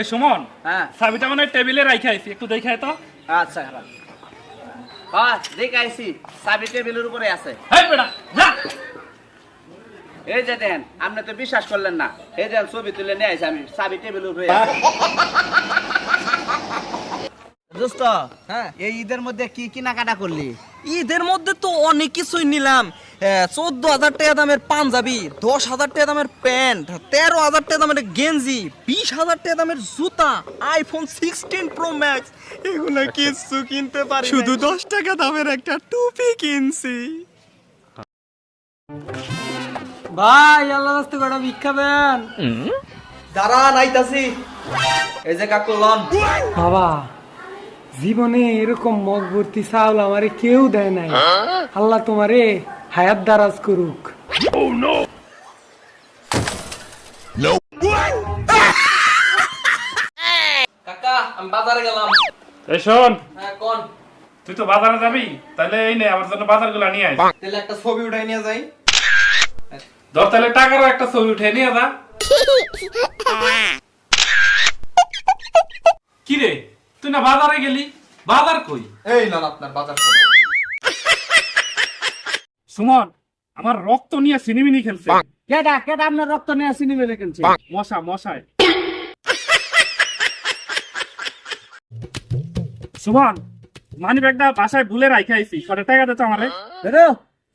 এ সুমন হ্যাঁ। চাবিটা মানে টেবিলে রাখে আইছি একটু দেখে তো। আচ্ছা হ্যাঁ। দেখ আইসি চাবি টেবিলের উপরে আছে। হেই বেটা যা। এই যে দেন আপনি তো বিশ্বাস করলেন না। এই যে ছবি তুলে নিয়ে আইসি আমি চাবি টেবিলের উপরে দোস্ত হ্যাঁ। এই ঈদের মধ্যে কি কেনাকাটা করলি? ঈদের মধ্যে তো অনেক কিছুই নিলাম। চোদ্দ হাজার টাকা দামের পাঞ্জাবি দশ হাজার টাকা দামের প্যান্ট তেরো হাজার টাকা দামের গেঞ্জি বিশ হাজার টাকা দামের জুতা আইফোন সিক্সটিন প্রো ম্যাক্স এগুলো কিছু কিনতে পারি শুধু দশ টাকা দামের একটা টুপি কিনছি। ভাই আল্লাহ রাস্তে কটা ভিক্ষা দেন দাঁড়া নাইতাছি এই যে কাকু লন। বাবা। জীবনে এরকম মগ ভর্তি চাউল আমারে কেউ দেয় নাই। আল্লাহ তোমারে হায়াত দারাজ করুক। কাকা আমি বাজারে গেলাম। এই শোন। হ্যাঁ কোন? তুই তো বাজারে যাবি? তাহলে এই নে আমার জন্য বাজারগুলো নিয়ে আয়। তাহলে একটা ছবি উঠাই নিয়ে যাই। ধর তাহলে টাকারও একটা ছবি উঠে নিয়ে যা। কি রে? তুই না বাজারে গেলি? বাজার কই? এই লন আপনার বাজার সুমন আমার রক্ত নিয়ে সিনেমিনি খেলছে। কেটা কেটা আপনার রক্ত নিয়ে আসিনি মেলে কিনছে মশা মশায় সুমন মানি ব্যাগটা বাসায় ভুলে রাখে আইছি। কটা টাকা দিতে আমারে?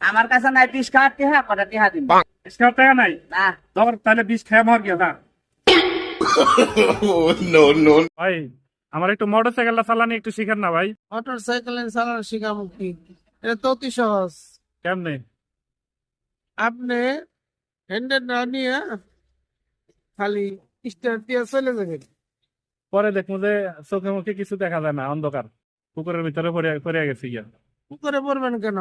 আমার কাছে নাই বিশ কাঠ টিহা কটা টিহা দিন স্কার টাকা নাই? না। ধর তাহলে বিষ খেয়ে মর গিয়া দা ভাই আমার একটু মোটর সাইকেলটা চালানি একটু শিখেন না ভাই। মোটর সাইকেল চালানো শিখাবো কি এটা তো অতি সহজ। কেমনে? আপনি হ্যান্ডেল না নিয়ে খালি স্টার্ট দিয়ে চলে যাবেন। পরে দেখব যে চোখে মুখে কিছু দেখা যায় না অন্ধকার। পুকুরের ভিতরে পড়ে পড়ে গেছি গিয়া। পুকুরে পড়বেন কেন?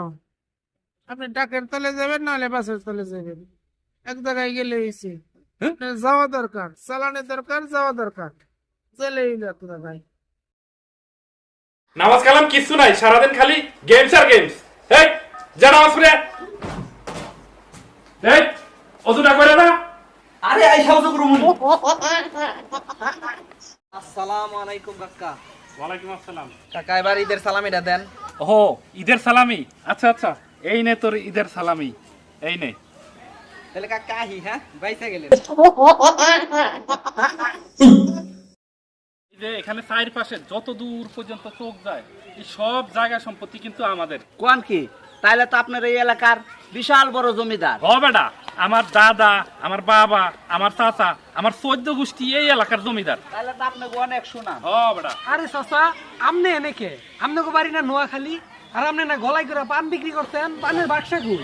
আপনি ডাকের তলে যাবেন নাহলে বাসের তলে যাবেন। এক জায়গায় গেলে হ্যাঁ? যাওয়া দরকার চালানো দরকার যাওয়া দরকার। চলেই যাত না ভাই। নামাজ কালাম কিছু নাই সারাদিন খালি গেমস আর গেমস এই যা নামাজ পড়ে। এই অজুটা করে না আরে আইসা উজু করুন আসসালামু আলাইকুম কাকা। ওয়ালাইকুম আসসালাম। কাকা এবার ঈদের সালামিটা দেন। ও ঈদের সালামি? আচ্ছা আচ্ছা এই নে তোর ঈদের সালামি। এই নে। তাহলে কাকা আহি হ্যাঁ? বাইসা গেলেন। এই যে এখানে চার পাশে যত দূর পর্যন্ত চোখ যায় এই সব জায়গা সম্পত্তি কিন্তু আমাদের। কোন কি? তাইলে তো আপনার এই এলাকার বিশাল বড় জমিদার। হ বেটা আমার দাদা আমার বাবা আমার চাচা আমার চোদ্দ গোষ্ঠী এই এলাকার জমিদার। তাইলে তো আপনাকে অনেক হ বেটা। আরে চাচা আমনে এনেকে আমনে বাড়ি না নোয়াখালী? আর আপনি না গলাই করে পান বিক্রি করতেন পানের বাক্সা কই?